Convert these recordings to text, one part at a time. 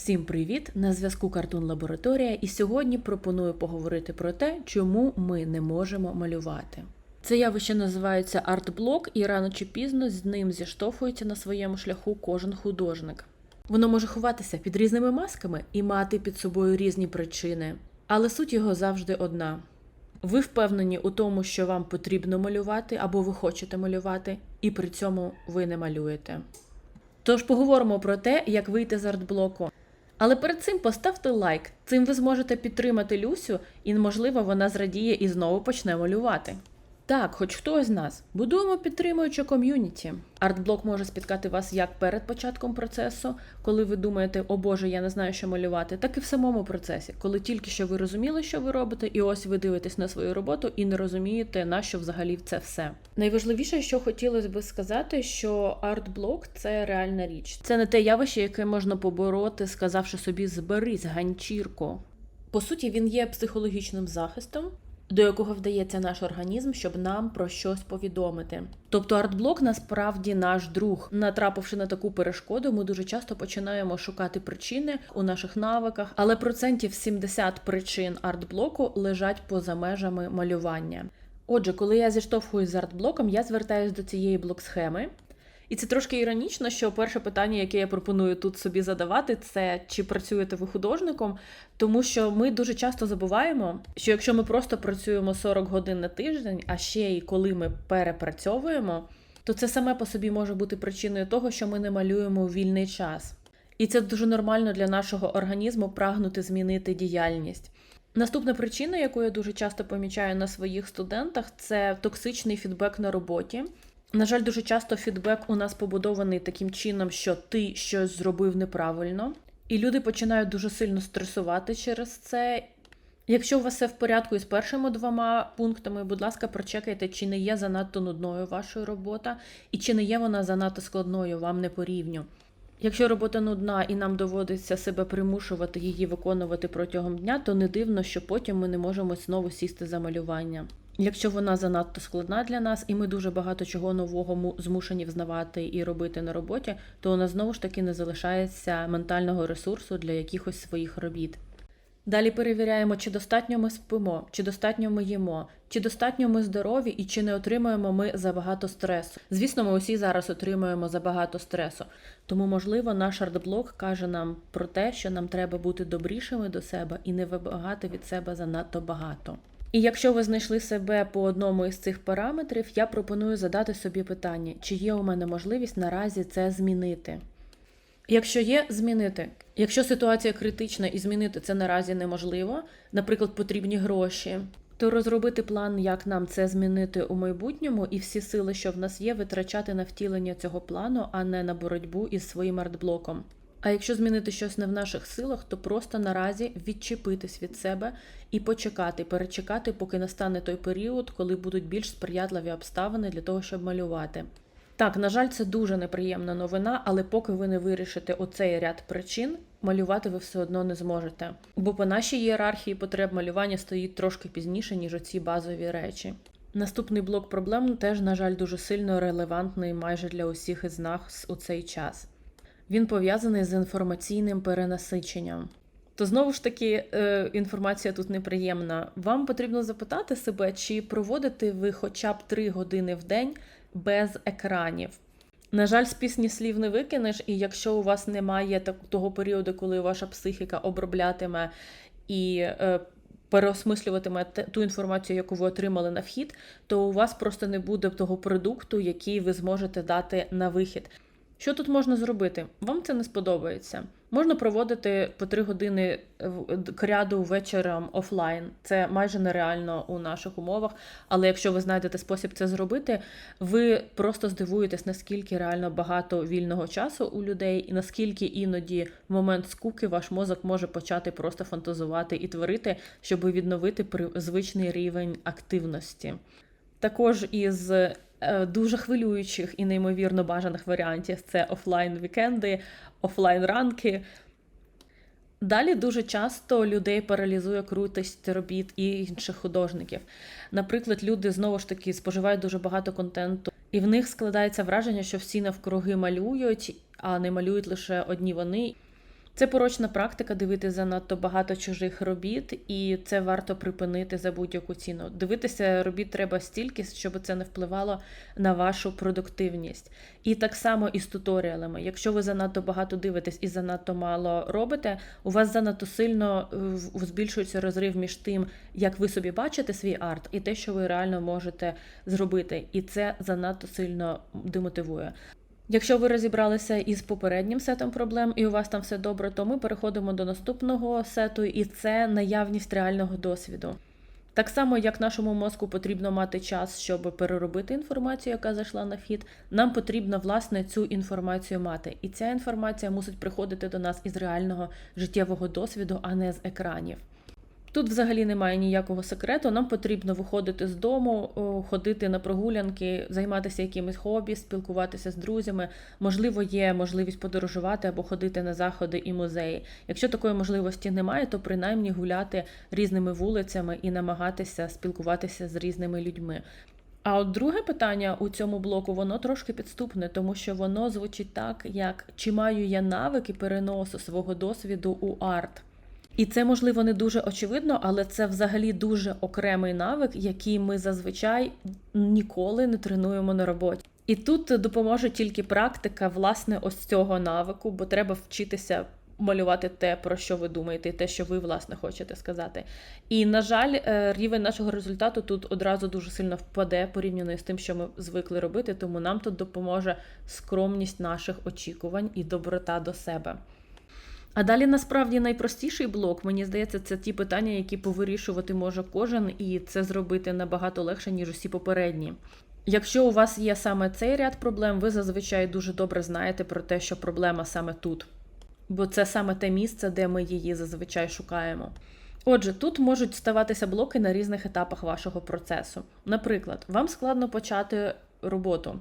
Всім привіт! На зв'язку Картун Лабораторія, і сьогодні пропоную поговорити про те, чому ми не можемо малювати. Це явище називається арт-блок, і рано чи пізно з ним зіштовхується на своєму шляху кожен художник. Воно може ховатися під різними масками і мати під собою різні причини, але суть його завжди одна. Ви впевнені у тому, що вам потрібно малювати або ви хочете малювати, і при цьому ви не малюєте. Тож поговоримо про те, як вийти з артблоку. Але перед цим поставте лайк. Цим ви зможете підтримати Люсю, і, можливо, вона зрадіє і знову почне малювати. Так, хоч хтось з нас. Будуємо підтримуюче ком'юніті. Артблок може спіткати вас як перед початком процесу, коли ви думаєте, о Боже, я не знаю, що малювати, так і в самому процесі, коли тільки що ви розуміли, що ви робите, і ось ви дивитесь на свою роботу і не розумієте, на що взагалі це все. Найважливіше, що хотілося би сказати, що артблок це реальна річ. Це не те явище, яке можна побороти, сказавши собі зберись, ганчірко. По суті, він є психологічним захистом, до якого вдається наш організм, щоб нам про щось повідомити. Тобто артблок насправді наш друг. Натрапивши на таку перешкоду, ми дуже часто починаємо шукати причини у наших навиках, але процентів 70 причин артблоку лежать поза межами малювання. Отже, коли я зіштовхуюсь з артблоком, я звертаюся до цієї блок-схеми. І це трошки іронічно, що перше питання, яке я пропоную тут собі задавати, це чи працюєте ви художником, тому що ми дуже часто забуваємо, що якщо ми просто працюємо 40 годин на тиждень, а ще й коли ми перепрацьовуємо, то це саме по собі може бути причиною того, що ми не малюємо вільний час. І це дуже нормально для нашого організму прагнути змінити діяльність. Наступна причина, яку я дуже часто помічаю на своїх студентах, це токсичний фідбек на роботі. На жаль, дуже часто фідбек у нас побудований таким чином, що ти щось зробив неправильно, і люди починають дуже сильно стресувати через це. Якщо у вас все в порядку із першими двома пунктами, будь ласка, прочекайте, чи не є занадто нудною ваша робота, і чи не є вона занадто складною вам не по рівню. Якщо робота нудна і нам доводиться себе примушувати її виконувати протягом дня, то не дивно, що потім ми не можемо знову сісти за малювання. Якщо вона занадто складна для нас, і ми дуже багато чого нового змушені взнавати і робити на роботі, то у нас знову ж таки не залишається ментального ресурсу для якихось своїх робіт. Далі перевіряємо, чи достатньо ми спимо, чи достатньо ми їмо, чи достатньо ми здорові і чи не отримуємо ми забагато стресу. Звісно, ми усі зараз отримуємо забагато стресу. Тому, можливо, наш артблок каже нам про те, що нам треба бути добрішими до себе і не вимагати від себе занадто багато. І якщо ви знайшли себе по одному із цих параметрів, я пропоную задати собі питання, чи є у мене можливість наразі це змінити. Якщо є, змінити. Якщо ситуація критична і змінити це наразі неможливо, наприклад, потрібні гроші, то розробити план, як нам це змінити у майбутньому, і всі сили, що в нас є, витрачати на втілення цього плану, а не на боротьбу із своїм артблоком. А якщо змінити щось не в наших силах, то просто наразі відчепитись від себе і почекати, перечекати, поки настане той період, коли будуть більш сприятливі обставини для того, щоб малювати. Так, на жаль, це дуже неприємна новина, але поки ви не вирішите оцей ряд причин, малювати ви все одно не зможете. Бо по нашій ієрархії потреб малювання стоїть трошки пізніше, ніж оці базові речі. Наступний блок проблем теж, на жаль, дуже сильно релевантний майже для усіх із нас у цей час. Він пов'язаний з інформаційним перенасиченням. То знову ж таки, е, інформація тут неприємна. Вам потрібно запитати себе, чи проводите ви хоча б 3 години в день без екранів. На жаль, з пісні слів не викинеш, і якщо у вас немає того періоду, коли ваша психіка оброблятиме і е, переосмислюватиме ту інформацію, яку ви отримали на вхід, то у вас просто не буде того продукту, який ви зможете дати на вихід. Що тут можна зробити? Вам це не сподобається. Можна проводити по три години кряду вечором офлайн. Це майже нереально у наших умовах. Але якщо ви знайдете спосіб це зробити, ви просто здивуєтесь, наскільки реально багато вільного часу у людей, і наскільки іноді в момент скуки ваш мозок може почати просто фантазувати і творити, щоб відновити звичний рівень активності. Також із дуже хвилюючих і неймовірно бажаних варіантів це офлайн вікенди, офлайн ранки. Далі дуже часто людей паралізує крутість робіт і інших художників. Наприклад, люди знову ж таки споживають дуже багато контенту, і в них складається враження, що всі навкруги малюють, а не малюють лише одні вони. Це порочна практика дивитися занадто багато чужих робіт, і це варто припинити за будь-яку ціну. Дивитися робіт треба стільки, щоб це не впливало на вашу продуктивність. І так само і з туторіалами. Якщо ви занадто багато дивитесь і занадто мало робите, у вас занадто сильно е, збільшується розрив між тим, як ви собі бачите свій арт, і те, що ви реально можете зробити. І це занадто сильно демотивує. Якщо ви розібралися із попереднім сетом проблем і у вас там все добре, то ми переходимо до наступного сету, і це наявність реального досвіду. Так само, як нашому мозку потрібно мати час, щоб переробити інформацію, яка зайшла на фід, нам потрібно власне цю інформацію мати. І ця інформація мусить приходити до нас із реального життєвого досвіду, а не з екранів. Тут взагалі немає ніякого секрету. Нам потрібно виходити з дому, ходити на прогулянки, займатися якимось хобі, спілкуватися з друзями. Можливо, є можливість подорожувати або ходити на заходи і музеї. Якщо такої можливості немає, то принаймні гуляти різними вулицями і намагатися спілкуватися з різними людьми. А от друге питання у цьому блоку воно трошки підступне, тому що воно звучить так, як чи маю я навики переносу свого досвіду у арт. І це можливо не дуже очевидно, але це взагалі дуже окремий навик, який ми зазвичай ніколи не тренуємо на роботі. І тут допоможе тільки практика власне ось цього навику, бо треба вчитися малювати те, про що ви думаєте, і те, що ви власне хочете сказати. І на жаль, е, рівень нашого результату тут одразу дуже сильно впаде порівняно з тим, що ми звикли робити. Тому нам тут допоможе скромність наших очікувань і доброта до себе. А далі насправді найпростіший блок, мені здається, це ті питання, які повирішувати може кожен, і це зробити набагато легше, ніж усі попередні. Якщо у вас є саме цей ряд проблем, ви зазвичай дуже добре знаєте про те, що проблема саме тут. Бо це саме те місце, де ми її зазвичай шукаємо. Отже, тут можуть ставатися блоки на різних етапах вашого процесу. Наприклад, вам складно почати роботу.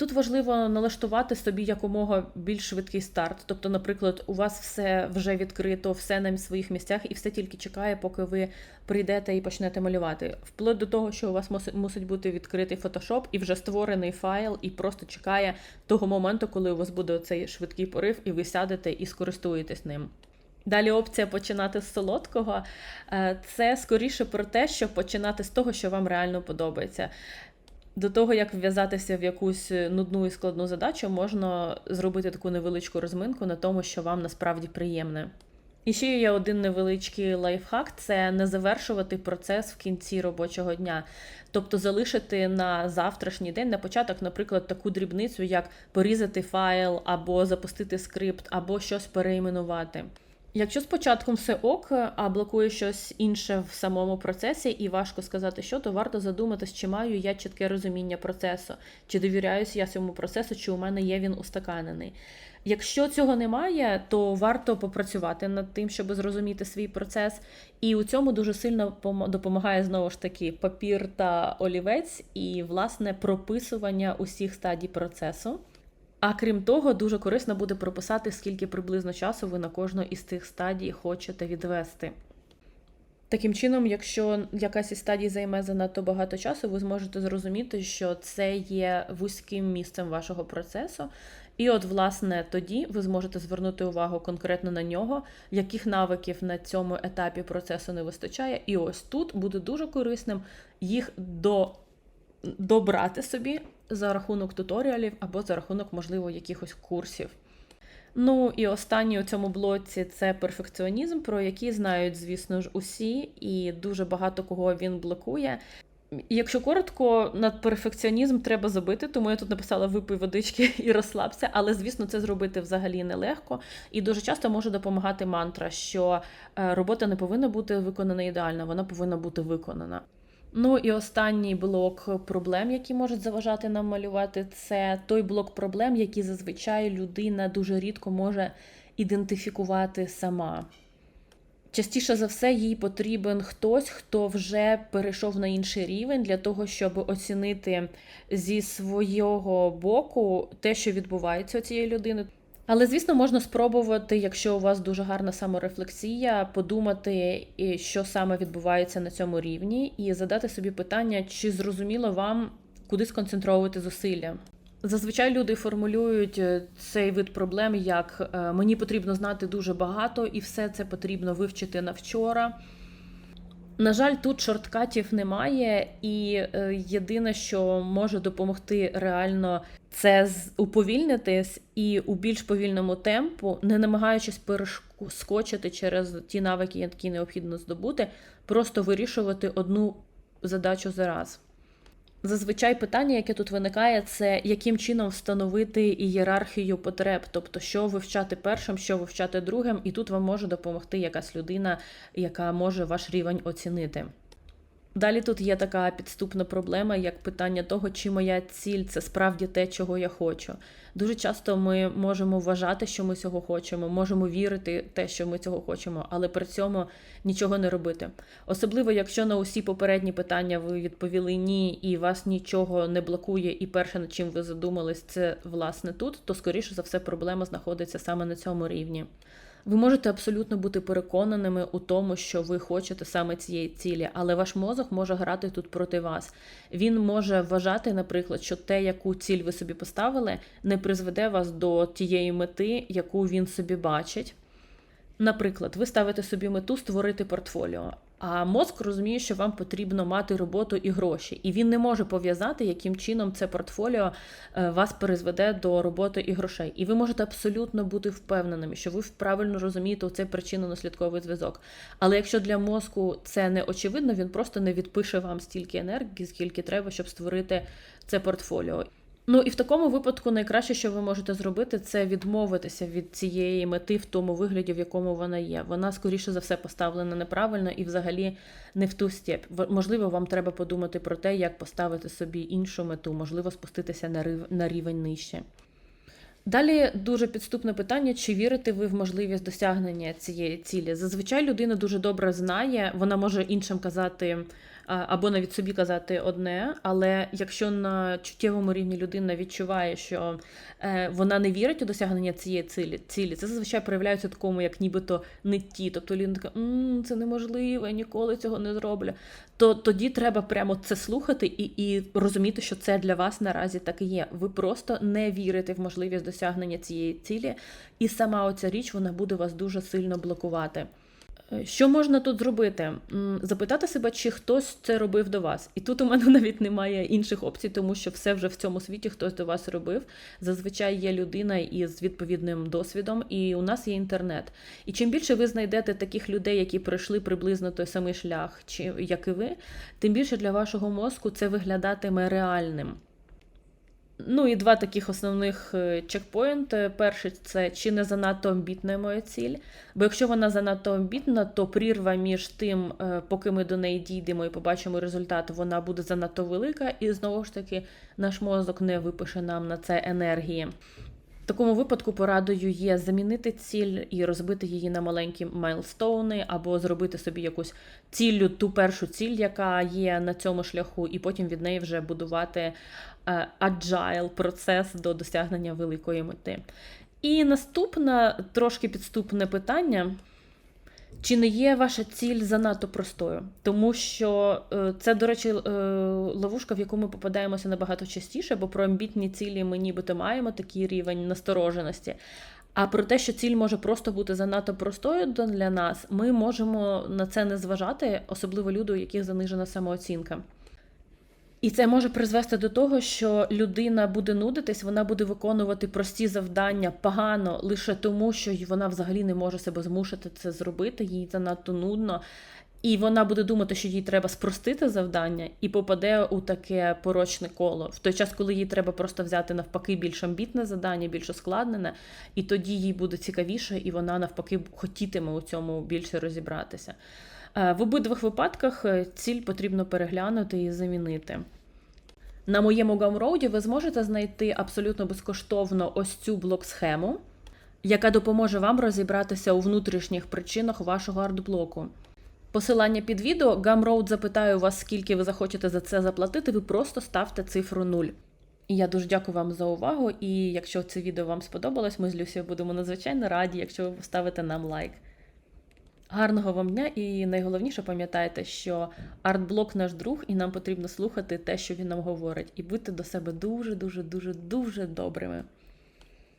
Тут важливо налаштувати собі якомога більш швидкий старт. Тобто, наприклад, у вас все вже відкрито, все на своїх місцях, і все тільки чекає, поки ви прийдете і почнете малювати. Вплоть до того, що у вас мусить бути відкритий фотошоп і вже створений файл, і просто чекає того моменту, коли у вас буде цей швидкий порив, і ви сядете і скористуєтесь ним. Далі опція починати з солодкого. Е, Це скоріше про те, щоб починати з того, що вам реально подобається. До того, як вв'язатися в якусь нудну і складну задачу, можна зробити таку невеличку розминку на тому, що вам насправді приємне. І ще є один невеличкий лайфхак це не завершувати процес в кінці робочого дня. Тобто залишити на завтрашній день, на початок, наприклад, таку дрібницю, як порізати файл, або запустити скрипт, або щось переіменувати. Якщо спочатку все ок, а блокує щось інше в самому процесі, і важко сказати, що, то варто задуматись, чи маю я чітке розуміння процесу, чи довіряюсь я цьому процесу, чи у мене є він устаканений. Якщо цього немає, то варто попрацювати над тим, щоб зрозуміти свій процес. І у цьому дуже сильно допомагає знову ж таки папір та олівець, і власне прописування усіх стадій процесу. А крім того, дуже корисно буде прописати, скільки приблизно часу ви на кожну із цих стадій хочете відвести. Таким чином, якщо якась із стадій займе занадто багато часу, ви зможете зрозуміти, що це є вузьким місцем вашого процесу. І от, власне, тоді ви зможете звернути увагу конкретно на нього, яких навиків на цьому етапі процесу не вистачає. І ось тут буде дуже корисним їх до добрати собі за рахунок туторіалів або за рахунок, можливо, якихось курсів. Ну і останній у цьому блоці це перфекціонізм, про який знають, звісно ж, усі, і дуже багато кого він блокує. Якщо коротко, над перфекціонізм треба забити, тому я тут написала випий водички і розслабся, але звісно, це зробити взагалі нелегко. І дуже часто може допомагати мантра, що е, робота не повинна бути виконана ідеально, вона повинна бути виконана. Ну і останній блок проблем, які можуть заважати нам малювати, це той блок проблем, які зазвичай людина дуже рідко може ідентифікувати сама. Частіше за все, їй потрібен хтось, хто вже перейшов на інший рівень для того, щоб оцінити зі свого боку те, що відбувається у цієї людини. Але, звісно, можна спробувати, якщо у вас дуже гарна саморефлексія, подумати, що саме відбувається на цьому рівні, і задати собі питання, чи зрозуміло вам, куди сконцентровувати зусилля. Зазвичай люди формулюють е, цей вид проблем як е, мені потрібно знати дуже багато, і все це потрібно вивчити на вчора. На жаль, тут шорткатів немає, і е, єдине, що може допомогти реально це уповільнитись і у більш повільному темпу, не намагаючись перескочити через ті навики, які необхідно здобути, просто вирішувати одну задачу за раз. Зазвичай питання, яке тут виникає, це яким чином встановити ієрархію потреб, тобто що вивчати першим, що вивчати другим, і тут вам може допомогти якась людина, яка може ваш рівень оцінити. Далі тут є така підступна проблема, як питання того, чи моя ціль це справді те, чого я хочу. Дуже часто ми можемо вважати, що ми цього хочемо, можемо вірити те, що ми цього хочемо, але при цьому нічого не робити. Особливо, якщо на усі попередні питання ви відповіли ні, і вас нічого не блокує, і перше, над чим ви задумались, це власне тут, то скоріше за все проблема знаходиться саме на цьому рівні. Ви можете абсолютно бути переконаними у тому, що ви хочете саме цієї цілі, але ваш мозок може грати тут проти вас. Він може вважати, наприклад, що те, яку ціль ви собі поставили, не призведе вас до тієї мети, яку він собі бачить. Наприклад, ви ставите собі мету створити портфоліо, а мозк розуміє, що вам потрібно мати роботу і гроші, і він не може пов'язати, яким чином це портфоліо е, вас призведе до роботи і грошей. І ви можете абсолютно бути впевненими, що ви правильно розумієте цей причинно-наслідковий зв'язок. Але якщо для мозку це не очевидно, він просто не відпише вам стільки енергії, скільки треба, щоб створити це портфоліо. Ну і в такому випадку найкраще, що ви можете зробити, це відмовитися від цієї мети в тому вигляді, в якому вона є. Вона скоріше за все поставлена неправильно і взагалі не в ту степ. Можливо, вам треба подумати про те, як поставити собі іншу мету, можливо, спуститися на рив- на рівень нижче. Далі дуже підступне питання, чи вірите ви в можливість досягнення цієї цілі. Зазвичай людина дуже добре знає, вона може іншим казати або навіть собі казати одне, але якщо на чуттєвому рівні людина відчуває, що е, вона не вірить у досягнення цієї цілі, цілі, це зазвичай проявляється такому, як нібито нитті. Тобто людина така, «М, це неможливо, я ніколи цього не зроблю. То тоді треба прямо це слухати і, і розуміти, що це для вас наразі так і є. Ви просто не вірите в можливість досягнення цієї цілі, і сама оця річ вона буде вас дуже сильно блокувати. Е, Що можна тут зробити? Запитати себе, чи хтось це робив до вас. І тут у мене навіть немає інших опцій, тому що все вже в цьому світі хтось до вас робив. Зазвичай є людина із відповідним досвідом, і у нас є інтернет. І чим більше ви знайдете таких людей, які пройшли приблизно той самий шлях, як і ви, тим більше для вашого мозку це виглядатиме реальним. Ну і два таких основних е, чекпоінти. Перший це чи не занадто амбітна моя ціль. Бо якщо вона занадто амбітна, то прірва між тим, е, поки ми до неї дійдемо і побачимо результат, вона буде занадто велика, і знову ж таки наш мозок не випише нам на це енергії. Такому випадку порадою є замінити ціль і розбити її на маленькі майлстоуни, або зробити собі якусь ціллю, ту першу ціль, яка є на цьому шляху, і потім від неї вже будувати е, agile процес до досягнення великої мети. І наступне трошки підступне питання. Чи не є ваша ціль занадто простою? Тому що е, це, до речі, е, ловушка, в яку ми попадаємося набагато частіше, бо про амбітні цілі ми нібито маємо такий рівень настороженості. А про те, що ціль може просто бути занадто простою для нас, ми можемо на це не зважати, особливо люди, у яких занижена самооцінка. І це може призвести до того, що людина буде нудитись, вона буде виконувати прості завдання погано лише тому, що вона взагалі не може себе змусити це зробити, їй занадто нудно. І вона буде думати, що їй треба спростити завдання, і попаде у таке порочне коло. В той час, коли їй треба просто взяти навпаки більш амбітне завдання, більш ускладнене, і тоді їй буде цікавіше, і вона навпаки хотітиме у цьому більше розібратися. Е, В обидвих випадках е, ціль потрібно переглянути і замінити. На моєму Gumroad ви зможете знайти абсолютно безкоштовно ось цю блок-схему, яка допоможе вам розібратися у внутрішніх причинах вашого артблоку. Посилання під відео Gumroad запитає вас, скільки ви захочете за це заплатити, ви просто ставте цифру 0. І я дуже дякую вам за увагу. І якщо це відео вам сподобалось, ми з Люсією будемо надзвичайно раді, якщо ви поставите нам лайк. Гарного вам дня і найголовніше пам'ятайте, що артблок наш друг, і нам потрібно слухати те, що він нам говорить, і бути до себе дуже, дуже, дуже, дуже добрими.